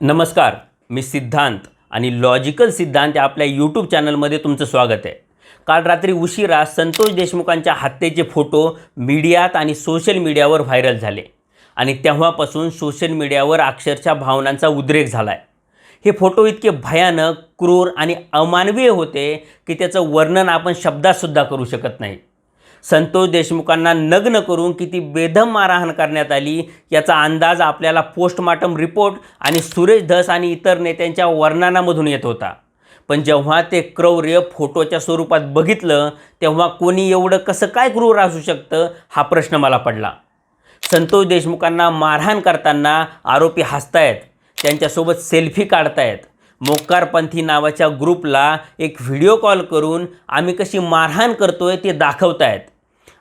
नमस्कार मी सिद्धांत आणि लॉजिकल सिद्धांत या आपल्या यूट्यूब चॅनलमध्ये तुमचं स्वागत आहे. काल रात्री उशिरा संतोष देशमुखांच्या हत्येचे फोटो मीडियात आणि सोशल मीडियावर व्हायरल झाले आणि तेव्हापासून सोशल मीडियावर अक्षरशः भावनांचा उद्रेक झाला आहे हे फोटो इतके भयानक क्रूर आणि अमानवीय होते की त्याचं वर्णन आपण शब्दातसुद्धा करू शकत नाही. संतोष देशमुखांना नग्न करून किती बेदम मारहाण करण्यात आली याचा अंदाज आपल्याला पोस्टमार्टम रिपोर्ट आणि सुरेश धस आणि इतर नेत्यांच्या वर्णनामधून येत होता. पण जेव्हा ते क्रौर्य फोटोच्या स्वरूपात बघितलं तेव्हा कोणी एवढं कसं काय क्रूर असू शकतं हा प्रश्न मला पडला. संतोष देशमुखांना मारहाण करताना आरोपी हसतायत त्यांच्यासोबत सेल्फी काढतायत. मोक्कारपंथी नावाच्या ग्रुपला एक व्हिडिओ कॉल करून आम्ही कशी मारहाण करतोय ते दाखवतायत.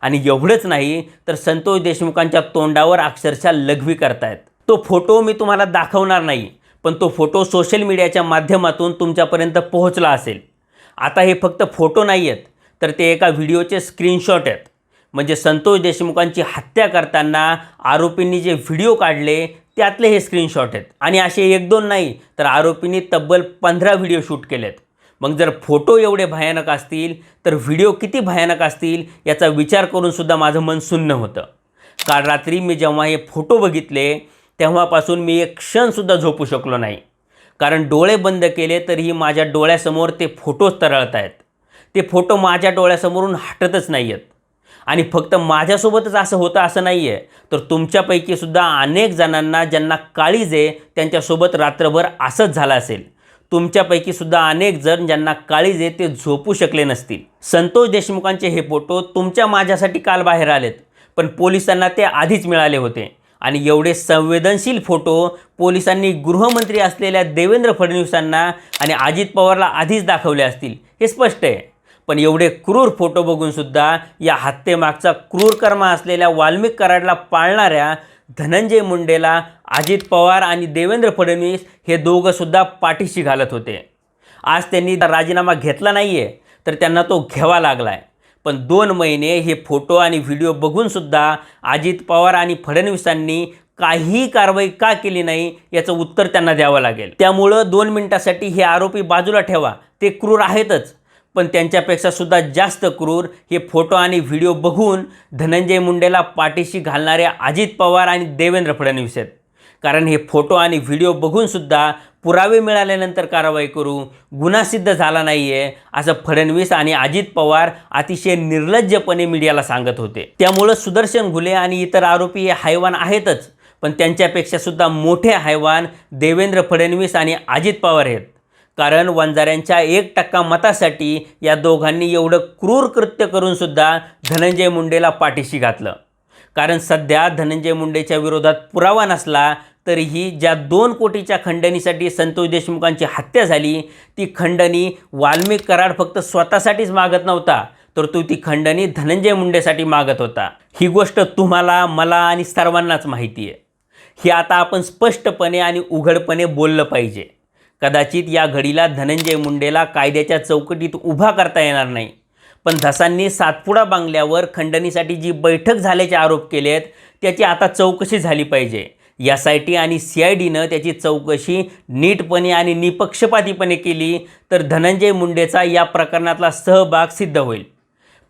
आणि एवढंच नाही तर संतोष देशमुखांच्या तोंडावर अक्षरशः लघवी करतायत. तो फोटो मी तुम्हाला दाखवणार नाही पण तो फोटो सोशल मीडियाच्या माध्यमातून तुमच्यापर्यंत पोहोचला असेल. आता हे फक्त फोटो नाही आहेत तर ते एका व्हिडिओचे स्क्रीनशॉट आहेत. म्हणजे संतोष देशमुखांची हत्या करताना आरोपींनी जे व्हिडिओ काढले त्यातले हे स्क्रीनशॉट आहेत. आणि असे एक दोन नाही तर आरोपींनी तब्बल पंधरा व्हिडिओ शूट केलेत. मग जर फोटो एवढे भयानक असतील तर व्हिडिओ किती भयानक असतील याचा विचार करूनसुद्धा माझं मन सुन्न होतं. काल रात्री मी जेव्हा हे फोटो बघितले तेव्हापासून मी एक क्षणसुद्धा झोपू शकलो नाही. कारण डोळे बंद केले तरीही माझ्या डोळ्यासमोर ते फोटोच तरळत आहेत. ते फोटो माझ्या डोळ्यासमोरून हटतच नाही आहेत आणि फक्त माझ्यासोबतच असं होतं असं नाही आहे तर तुमच्यापैकी सुद्धा अनेक जणांना ज्यांना काळीज आहे त्यांच्यासोबत रात्रभर असंच झालं असेल. तुमच्यापैकी सुद्धा अनेक जण ज्यांना काळीज आहे ते झोपू शकले नसतील. संतोष देशमुखांचे हे फोटो तुमच्या माझ्यासाठी काल बाहेर आलेत. पण पोलिसांना ते आधीच मिळाले होते. आणि एवढे संवेदनशील फोटो पोलिसांनी गृहमंत्री असलेल्या देवेंद्र फडणवीसांना आणि अजित पवारला आधीच दाखवले असतील हे स्पष्ट आहे. पण एवढे क्रूर फोटो बघूनसुद्धा या हत्येमागचा क्रूर कर्म असलेल्या वाल्मिक कराडला पाळणाऱ्या धनंजय मुंडेला अजित पवार आणि देवेंद्र फडणवीस हे दोघंसुद्धा पाठीशी घालत होते. आज त्यांनी राजीनामा घेतला नाही आहे तर त्यांना तो घ्यावा लागला आहे पण दोन महिने हे फोटो आणि व्हिडिओ बघूनसुद्धा अजित पवार आणि फडणवीसांनी काहीही कारवाई का केली नाही याचं उत्तर त्यांना द्यावं लागेल. त्यामुळं दोन मिनिटासाठी हे आरोपी बाजूला ठेवा. ते क्रूर आहेतच. पण त्यांच्यापेक्षा सुद्धा जास्त क्रूर हे फोटो आणि व्हिडिओ बघून धनंजय मुंडेला पाठीशी घालणारे अजित पवार आणि देवेंद्र फडणवीस आहेत. कारण हे फोटो आणि व्हिडिओ बघूनसुद्धा पुरावे मिळाल्यानंतर कारवाई करू गुन्हा सिद्ध झाला नाही आहे असं फडणवीस आणि अजित पवार अतिशय निर्लज्जपणे मीडियाला सांगत होते. त्यामुळं सुदर्शन घुले आणि इतर आरोपी हे हैवान आहेतच पण त्यांच्यापेक्षा सुद्धा मोठे हैवान देवेंद्र फडणवीस आणि अजित पवार आहेत. कारण वंजाऱ्यांच्या एक टक्का मतासाठी या दोघांनी एवढं क्रूर कृत्य करूनसुद्धा धनंजय मुंडेला पाठीशी घातलं. कारण सध्या धनंजय मुंडेच्या विरोधात पुरावा नसला तरीही ज्या दोन कोटीच्या खंडणीसाठी संतोष देशमुखांची हत्या झाली ती खंडणी वाल्मिक कराड फक्त स्वतःसाठीच मागत नव्हता तर तो ती खंडणी धनंजय मुंडेसाठी मागत होता. ही गोष्ट तुम्हाला मला आणि सर्वांनाच माहिती आहे हे आता आपण स्पष्टपणे आणि उघडपणे बोललं पाहिजे. कदाचित या घडीला धनंजय मुंडेला कायद्याच्या चौकटीत उभा करता येणार नाही. पण धसांनी सातपुडा बांगल्यावर खंडणीसाठी जी बैठक झाल्याचे आरोप केले आहेत त्याची आता चौकशी झाली पाहिजे. एस आय टी आणि सी आय डीनं त्याची चौकशी नीटपणे आणि निपक्षपातीपणे केली तर धनंजय मुंडेचा या प्रकरणातला सहभाग सिद्ध होईल.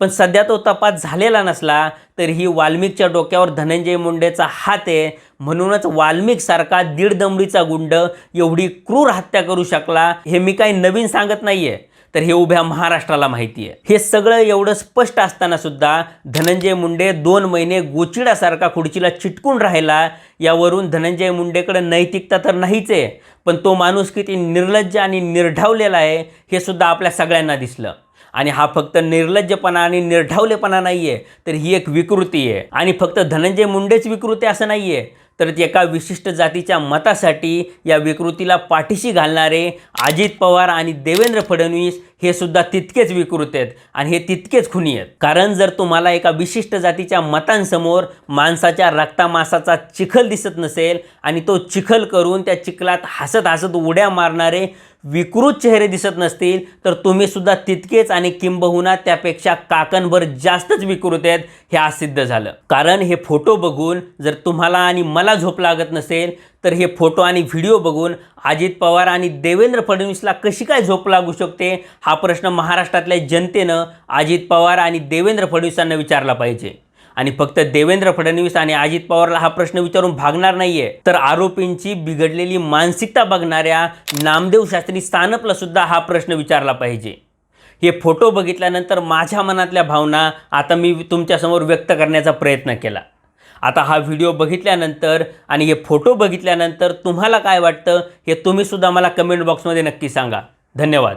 पण सध्या तो तपास झालेला नसला तरीही वाल्मिकच्या डोक्यावर धनंजय मुंडेचा हात आहे. म्हणूनच वाल्मिकसारखा दीड दमडीचा गुंड एवढी क्रूर हत्या करू शकला हे मी काही नवीन सांगत नाही आहे तर हे उभ्या महाराष्ट्राला माहिती आहे. हे सगळं एवढं स्पष्ट असताना सुद्धा धनंजय मुंडे दोन महिने गोचिडासारखा खुर्चीला चिटकून राहिला. यावरून धनंजय मुंडेकडे नैतिकता तर नाहीच आहे पण तो माणूस किती निर्लज्ज आणि निर्ढावलेला आहे हे सुद्धा आपल्या सगळ्यांना दिसलं. आणि हा फक्त निर्लज्जपणा आणि निर्ढावलेपणा नाही आहे तर ही एक विकृती आहे. आणि फक्त धनंजय मुंडेच विकृती असं नाही आहे तर एका विशिष्ट जातीच्या मतासाठी या विकृतीला पाठीशी घालणारे अजित पवार आणि देवेंद्र फडणवीस हे सुद्धा तितकेच विकृत आहेत आणि हे तितकेच खुनी आहेत. कारण जर तुम्हाला एका विशिष्ट जातीच्या मतांसमोर माणसाच्या रक्तामासाचा चिखल दिसत नसेल आणि तो चिखल करून त्या चिखलात हसत हसत उड्या मारणारे विकृत चेहरे दिसत नसतील तर तुम्ही सुद्धा तितकेच आणि किंबहुना त्यापेक्षा काकणभर जास्तच विकृत आहेत हे आज सिद्ध झालं. कारण हे फोटो बघून जर तुम्हाला आणि मला झोप लागत नसेल तर हे फोटो आणि व्हिडिओ बघून अजित पवार आणि देवेंद्र फडणवीसला कशी काय झोप लागू शकते हा प्रश्न महाराष्ट्रातल्या जनतेनं अजित पवार आणि देवेंद्र फडणवीसांना विचारला पाहिजे. आणि फक्त देवेंद्र फडणवीस आणि अजित पवारला हा प्रश्न विचारून भागणार नाहीये. तर आरोपींची बिघडलेली मानसिकता बघणाऱ्या नामदेव शास्त्री स्थानपला सुद्धा हा प्रश्न विचारला पाहिजे. हे फोटो बघितल्यानंतर माझ्या मनातल्या भावना आता मी तुमच्यासमोर व्यक्त करण्याचा प्रयत्न केला. आता हा व्हिडिओ बघितल्यानंतर आणि हे फोटो बघितल्यानंतर तुम्हाला काय वाटतं हे तुम्हीसुद्धा मला कमेंट बॉक्समध्ये नक्की सांगा. धन्यवाद.